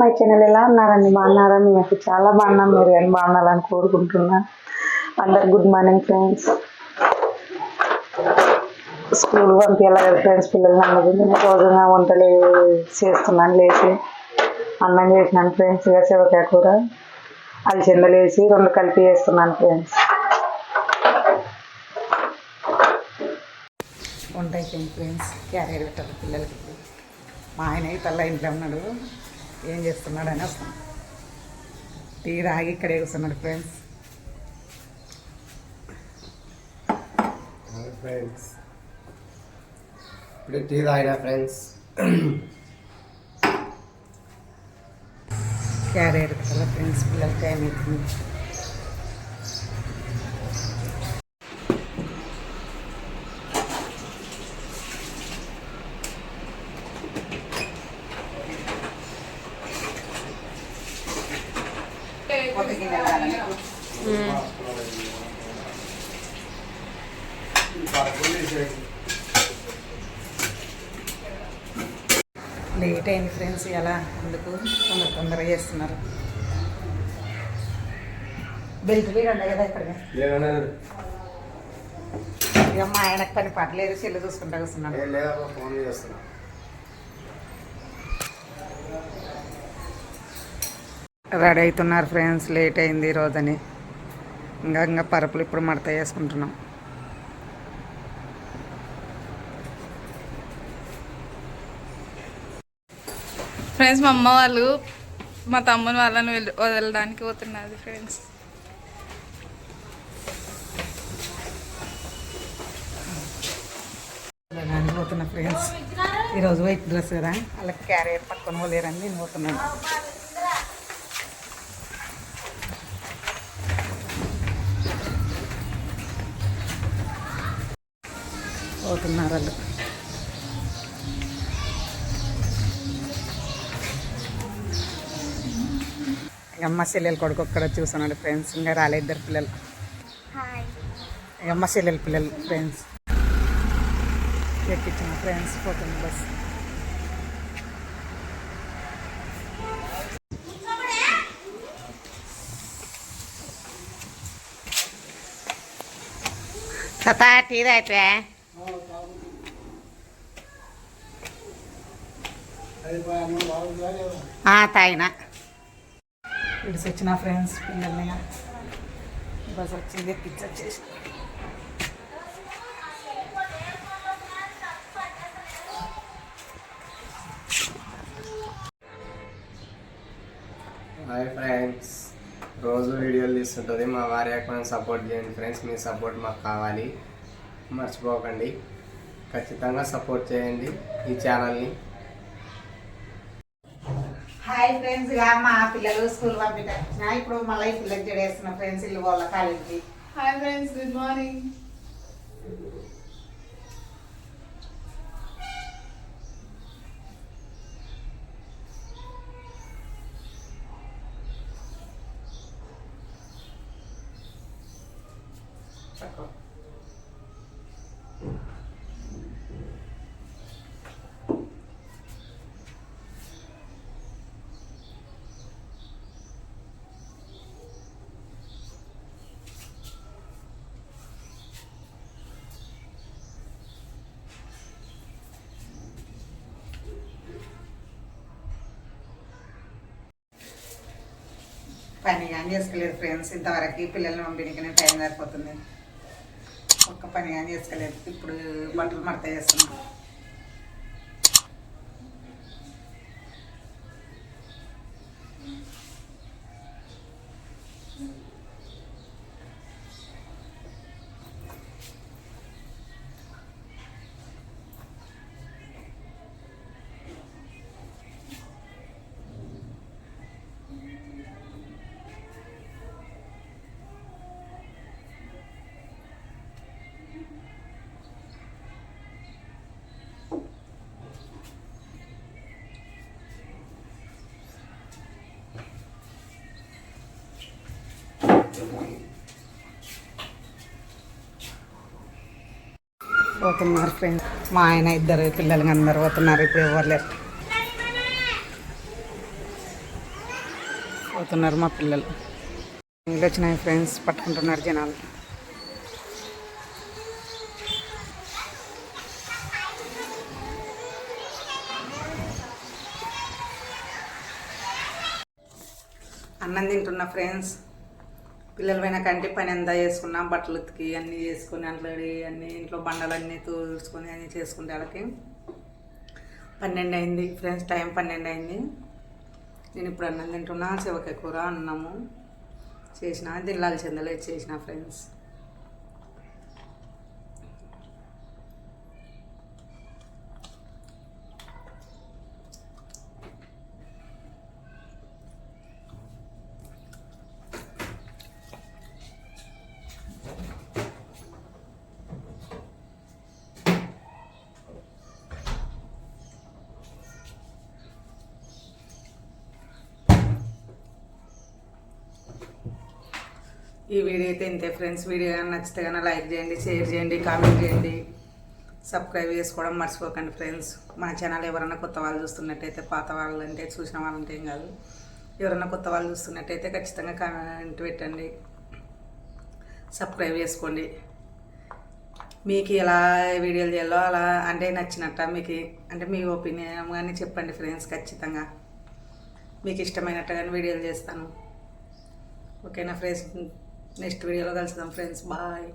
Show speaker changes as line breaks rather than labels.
My channel ఎలా ఉన్నారండి? బాగున్నారా? మేమైతే చాలా బాగున్నాం. మీరు ఏం బాగున్నారని కోరుకుంటున్నా. అందరు గుడ్ మార్నింగ్ ఫ్రెండ్స్ స్కూల్ పంపించాలి కదా ఫ్రెండ్స్ పిల్లల్ని అన్నది నేను రోజుగా వంటలు చేస్తున్నాను లేచి అన్నం చేసినాను ఫ్రెండ్స్ ఇక శివకాయ కూర. అలచెందలు వేసి రెండు కలిపి వేస్తున్నాను ఫ్రెండ్స్ వంట అయిపోయింది ఫ్రెండ్స్ క్యారియర్ పెట్టాలి పిల్లలకి. మా ఆయన అయితే ఇంట్లో ఉన్నాడు. ఏం చేస్తున్నాడు అని వస్తాం టీ తాగి ఇక్కడే కూర్చున్నాడు ఫ్రెండ్స్.
ఫ్రెండ్స్. ఇప్పుడు టీ తాగిన ఫ్రెండ్స్.
క్యారియర్ పెట్టాలి ఫ్రెండ్స్ పిల్లలకి టైం లేట్ అయింది ఫ్రెండ్స్ ఎలా అందుకు తొందర తొందరగా చేస్తున్నారు. బెల్ట్ మీద ఉండే కదా ఇక్కడ ఇక మా ఆయనకు పని పట్టలేదు చెల్లి చూసుకుంటా కూర్చున్నాడు. రెడీ అవుతున్నారు ఫ్రెండ్స్ లేట్ అయింది ఈ రోజని. ఇంకా ఇంకా పరుపులు ఇప్పుడు మడత చేసుకుంటున్నాం
ఫ్రెండ్స్ మా అమ్మ వాళ్ళు మా తమ్ముని వాళ్ళని వెళ్- వదలడానికి పోతున్నది ఫ్రెండ్స్.
పోతున్నా ఫ్రెండ్స్. ఈరోజు వైట్ డ్రెస్ కదా వాళ్ళకి క్యారియర్ పట్టుకొని పోలేరని నేను పోతున్నాను. పోతున్నారు వాళ్ళు అమ్మ చెల్లెలు కొడుకు ఒక్కడ చూస్తున్నాడు ఫ్రెండ్స్ ఇంకా రాలే ఇద్దరు పిల్లలు. అమ్మ చెల్లెలు పిల్లలు ఫ్రెండ్స్ ఎక్కించిన ఫ్రెండ్స్ పోతుంది బస్. సతా టీ అయిపోయా తాగిన. ఇడిసి వచ్చిన ఫ్రెండ్స్ పిల్లల్ని బస్ వచ్చింది వచ్చేసి.
హాయ్ ఫ్రెండ్స్ రోజు వీడియోలు తీస్తుంటుంది. మా వారి అకౌంట్ సపోర్ట్ చేయండి ఫ్రెండ్స్. మీ సపోర్ట్ మాకు కావాలి. మర్చిపోకండి. ఖచ్చితంగా సపోర్ట్ చేయండి ఈ ఛానల్ని.
హాయ్ ఫ్రెండ్స్ ఇక మా పిల్లలు స్కూల్ పంపించిన ఇప్పుడు మళ్ళీ ఈ పిల్లలకి జడేస్తున్న ఫ్రెండ్స్ ఇల్లు వాళ్ళ కాలేజీకి.
హాయ్ ఫ్రెండ్స్ గుడ్ మార్నింగ్
పని కానీ చేసుకోలేదు ఫ్రెండ్స్ ఇంతవరకు పిల్లల్ని పంపించకనే టైం సరిపోతుంది. ఒక్క పని కానీ చేసుకోలేదు. ఇప్పుడు బట్టలు మడత చేస్తున్నాం. పోతున్నారు ఫ్రెండ్స్ మా ఆయన ఇద్దరు పిల్లలు అందరు పోతున్నారు ఇప్పుడు ఎవరు లేరు. పోతున్నారు మా పిల్లలు. నీళ్ళు వచ్చినాయి ఫ్రెండ్స్ పట్టుకుంటున్నారు జనాలు. అన్నం తింటున్నా ఫ్రెండ్స్ పిల్లలు పైన కంటి పని అంతా చేసుకున్నాం బట్టలు ఉతికి అన్నీ చేసుకుని అంట్లడి అన్నీ ఇంట్లో బండలన్నీ తూర్చుకొని అన్నీ చేసుకుంటే వాళ్ళకి పన్నెండు అయింది ఫ్రెండ్స్ టైం పన్నెండు అయింది నేను ఇప్పుడు అన్నం తింటున్నా చివకాయ కూర అన్నము చేసిన దిల్లాల చెందలే చేసిన ఫ్రెండ్స్. ఈ వీడియో అయితే ఇంతే ఫ్రెండ్స్. వీడియో కానీ నచ్చితే కానీ లైక్ చేయండి షేర్ చేయండి కామెంట్ చేయండి. సబ్స్క్రైబ్ చేసుకోవడం మర్చిపోకండి ఫ్రెండ్స్. మా ఛానల్ ఎవరైనా కొత్త వాళ్ళు చూస్తున్నట్టయితే పాత వాళ్ళు అంటే చూసిన వాళ్ళంటే ఏం కాదు. ఎవరైనా కొత్త వాళ్ళు చూస్తున్నట్టయితే ఖచ్చితంగా కామెంట్ పెట్టండి. సబ్స్క్రైబ్ చేసుకోండి. మీకు ఎలా వీడియోలు చేయాలో అలా అంటే నచ్చినట్ట మీకు అంటే మీ ఒపీనియన్ కానీ చెప్పండి ఫ్రెండ్స్ ఖచ్చితంగా. మీకు ఇష్టమైనట్టు కానీ వీడియోలు చేస్తాను. ఓకేనా ఫ్రెండ్స్? నెక్స్ట్ వీడియోలో కలుద్దాం ఫ్రెండ్స్ బాయ్